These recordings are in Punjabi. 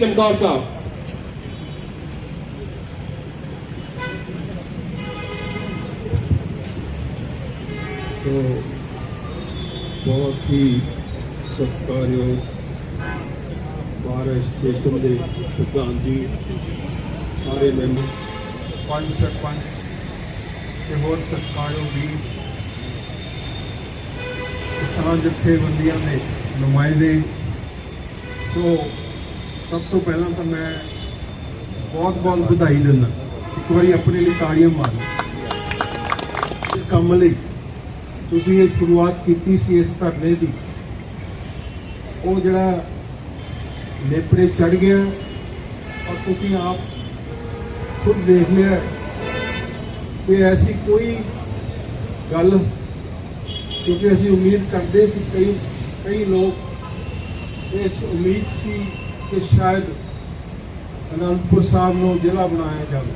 ਚਮਕੌਰ ਸਾਹਿਬ ਤੋਂ ਬਹੁਤ ਹੀ ਸਤਿਕਾਰਯੋਗ ਬਾਰਸ਼ ਸਟੇਸ਼ਨ ਦੇ ਪ੍ਰਧਾਨ ਜੀ ਸਾਰੇ ਮੈਂਬਰ ਪੰਜ ਸਰਪੰਚ ਤੇ ਹੋਰ ਸਤਿਕਾਰਯੋਗ ਵੀ ਕਿਸਾਨ ਜਥੇਬੰਦੀਆਂ ਦੇ ਨੁਮਾਇੰਦੇ। ਸੋ ਸਭ ਤੋਂ ਪਹਿਲਾਂ ਤਾਂ ਮੈਂ ਬਹੁਤ ਬਹੁਤ ਵਧਾਈ ਦਿੰਦਾ। ਇੱਕ ਵਾਰੀ ਆਪਣੇ ਲਈ ਤਾੜੀਆਂ ਮਾਰੋ। ਇਸ ਕੰਮ ਲਈ ਤੁਸੀਂ ਇਹ ਸ਼ੁਰੂਆਤ ਕੀਤੀ ਸੀ ਇਸ ਧਰਨੇ ਦੀ। ਉਹ ਜਿਹੜਾ ਨੇਪਰੇ ਚੜ ਗਿਆ, ਔਰ ਤੁਸੀਂ ਆਪ ਖੁਦ ਦੇਖ ਲਿਆ ਕਿ ਐਸੀ ਕੋਈ ਗੱਲ, ਕਿਉਂਕਿ ਅਸੀਂ ਉਮੀਦ ਕਰਦੇ ਸੀ, ਕਈ ਕਈ ਲੋਕ ਇਸ ਉਮੀਦ ਸੀ ਕਿ ਸ਼ਾਇਦ ਅਨੰਦਪੁਰ ਸਾਹਿਬ ਨੂੰ ਜ਼ਿਲ੍ਹਾ ਬਣਾਇਆ ਜਾਵੇ।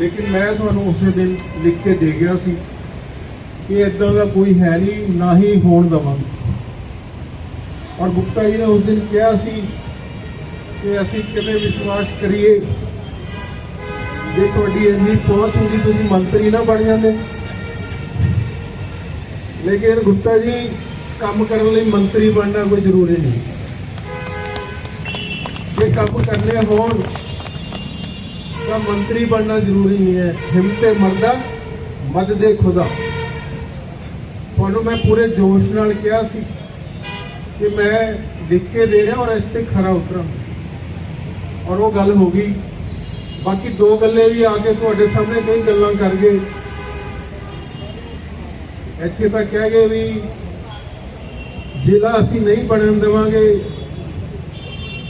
ਲੇਕਿਨ ਮੈਂ ਤੁਹਾਨੂੰ ਉਸੇ ਦਿਨ ਲਿਖ ਕੇ ਦੇ ਗਿਆ ਸੀ ਕਿ ਇਦਾਂ ਦਾ ਕੋਈ ਹੈ ਨਹੀਂ, ਨਾ ਹੀ ਹੋਣ ਦਵਾਂਗੇ। ਔਰ ਗੁਪਤਾ ਜੀ ਨੇ ਉਸ ਦਿਨ ਕਿਹਾ ਸੀ ਕਿ ਅਸੀਂ ਕਿਵੇਂ ਵਿਸ਼ਵਾਸ ਕਰੀਏ ਜੇ ਤੁਹਾਡੀ ਇੰਨੀ ਪਹੁੰਚ ਹੁੰਦੀ, ਤੁਸੀਂ ਮੰਤਰੀ ਨਾ ਬਣ ਜਾਂਦੇ। ਲੇਕਿਨ ਗੁਪਤਾ ਜੀ, ਕੰਮ ਕਰਨ ਲਈ ਮੰਤਰੀ ਬਣਨਾ ਕੋਈ ਜ਼ਰੂਰੀ ਨਹੀਂ। ਜੇ ਕੰਮ ਕਰਨੇ ਹੋਣ, ਤਾਂ ਮੰਤਰੀ ਬਣਨਾ ਜ਼ਰੂਰੀ ਨਹੀਂ ਹੈ। ਹਿੰਮਤੇ ਮਰਦਾ ਮਦ ਦੇ ਖੁਦਾ। ਤੁਹਾਨੂੰ ਮੈਂ ਪੂਰੇ ਜੋਸ਼ ਨਾਲ ਕਿਹਾ ਸੀ ਕਿ ਮੈਂ ਲਿਖ ਕੇ ਦੇ ਰਿਹਾ ਔਰ ਇਸ ਤੇ ਖਰਾ ਉਤਰਾਂ ਔਰ ਉਹ ਗੱਲ ਹੋ ਗਈ। ਬਾਕੀ ਦੋ ਗੱਲੇ ਵੀ ਆ ਕੇ ਤੁਹਾਡੇ ਸਾਹਮਣੇ ਕਈ ਗੱਲਾਂ ਕਰ ਗਏ। ਇੱਥੇ ਤਾਂ ਕਹਿ ਗਏ ਵੀ, ਜ਼ਿਲ੍ਹਾ ਅਸੀਂ ਨਹੀਂ ਬਣਨ ਦੇਵਾਂਗੇ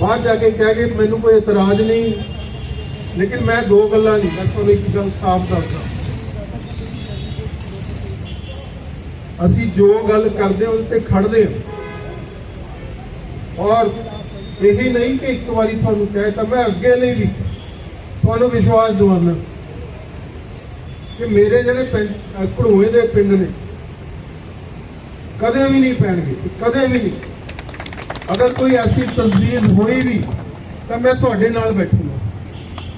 ਬਾਹਰ ਜਾ ਕੇ ਕਹਿ ਗਏ ਮੈਨੂੰ ਕੋਈ ਇਤਰਾਜ਼ ਨਹੀਂ। ਲੇਕਿਨ ਮੈਂ ਦੋ ਗੱਲਾਂ ਨਹੀਂ, ਮੈਂ ਤੁਹਾਨੂੰ ਇੱਕ ਗੱਲ ਸਾਫ਼ ਦੱਸਦਾ। ਅਸੀਂ ਜੋ ਗੱਲ ਕਰਦੇ ਹਾਂ, ਉਹਦੇ ਤੇ ਖੜਦੇ ਹਾਂ। ਔਰ ਇਹੀ ਨਹੀਂ ਕਿ ਇੱਕ ਵਾਰੀ ਤੁਹਾਨੂੰ ਕਹੇ ਤਾਂ ਮੈਂ ਅੱਗੇ ਲਈ ਵੀ ਤੁਹਾਨੂੰ ਵਿਸ਼ਵਾਸ ਦਿਵਾਉਣਾ ਕਿ ਮੇਰੇ ਜਿਹੜੇ ਪਿੰਡ ਘੜੂਏ ਦੇ ਪਿੰਡ ਨੇ, ਕਦੇ ਵੀ ਨਹੀਂ ਪੈਣਗੇ, ਕਦੇ ਵੀ ਨਹੀਂ। ਅਗਰ ਕੋਈ ਐਸੀ ਤਸਵੀਰ ਹੋਈ ਵੀ, ਤਾਂ ਮੈਂ ਤੁਹਾਡੇ ਨਾਲ ਬੈਠੂੰਗਾ।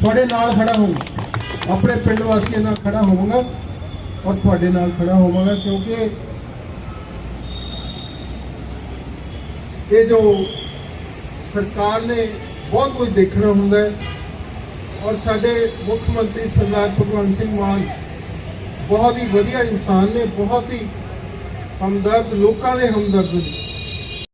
ਤੁਹਾਡੇ ਨਾਲ ਖੜਾ ਹੋਊਂਗਾ ਆਪਣੇ ਪਿੰਡ ਵਾਸੀਆਂ ਨਾਲ ਖੜਾ ਹੋਵਾਂਗਾ ਔਰ ਤੁਹਾਡੇ ਨਾਲ ਖੜਾ ਹੋਵਾਂਗਾ ਕਿਉਂਕਿ ਇਹ ਜੋ ਸਰਕਾਰ ਨੇ ਬਹੁਤ ਕੁਝ ਦੇਖਣਾ ਹੁੰਦਾ ਹੈ ਔਰ ਸਾਡੇ ਮੁੱਖ ਮੰਤਰੀ ਸਰਦਾਰ ਭਗਵੰਤ ਸਿੰਘ ਮਾਨ ਬਹੁਤ ਹੀ ਵਧੀਆ ਇਨਸਾਨ ਨੇ, ਬਹੁਤ ਹੀ ਹਮਦਰਦ ਲੋਕਾਂ ਦੇ ਹਮਦਰਦ ਨੇ।